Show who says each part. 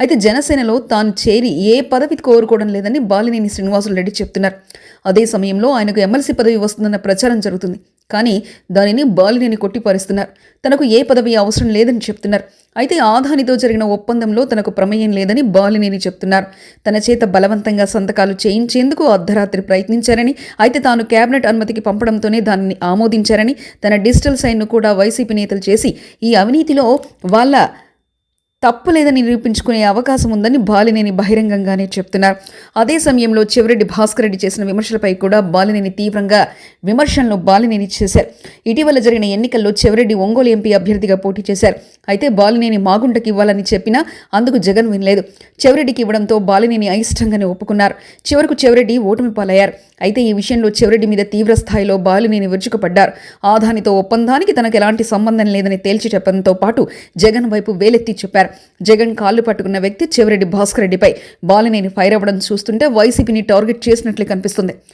Speaker 1: అయితే జనసేనలో తాను చేరి ఏ పదవి కోరుకోవడం లేదని బాలినేని శ్రీనివాసులు రెడ్డి చెప్తున్నారు. అదే సమయంలో ఆయనకు ఎమ్మెల్సీ పదవి వస్తుందన్న ప్రచారం జరుగుతుంది. కానీ దానిని బాలినేని కొట్టిపారేస్తున్నారు. తనకు ఏ పదవి అవసరం లేదని చెప్తున్నారు. అయితే ఆదానితో జరిగిన ఒప్పందంలో తనకు ప్రమేయం లేదని బాలినేని చెప్తున్నారు. తన చేత బలవంతంగా సంతకాలు చేయించేందుకు అర్ధరాత్రి ప్రయత్నించారని అయితే తాను కేబినెట్ అనుమతికి పంపడంతోనే దానిని ఆమోదించారని తన డిజిటల్ సైన్ను కూడా వైసీపీ నేతలు చేసి ఈ అవినీతిలో వాళ్ళ తప్పు లేదని నిరూపించుకునే అవకాశం ఉందని బాలినేని బహిరంగంగానే చెప్తున్నారు. అదే సమయంలో చివరెడ్డి భాస్కర్ రెడ్డి చేసిన విమర్శలపై కూడా బాలినేని తీవ్రంగా విమర్శలను బాలినేని చేశారు. ఇటీవల జరిగిన ఎన్నికల్లో చివరెడ్డి ఒంగోలు ఎంపీ అభ్యర్థిగా పోటీ చేశారు. అయితే బాలినేని మాగుంటకి ఇవ్వాలని చెప్పినా అందుకు జగన్ వినలేదు. చివరెడ్డికి ఇవ్వడంతో బాలినేని అయిష్టంగానే ఒప్పుకున్నారు. చివరకు చివరెడ్డి ఓటమి పాలయ్యారు. అయితే ఈ విషయంలో చెవిరెడ్డి మీద తీవ్ర స్థాయిలో బాలినేని విరుచుకుపడ్డారు ఆదానితో ఒప్పందానికి తనకు ఎలాంటి సంబంధం లేదని తేల్చి చెప్పడంతో పాటు జగన్ వైపు వేలెత్తి చెప్పారు. జగన్ కాళ్ళు పట్టుకున్న వ్యక్తి చెవిరెడ్డి భాస్కర్ రెడ్డిపై బాలినేని ఫైర్ అవ్వడం చూస్తుంటే వైసీపీని టార్గెట్ చేసినట్లే కనిపిస్తుంది.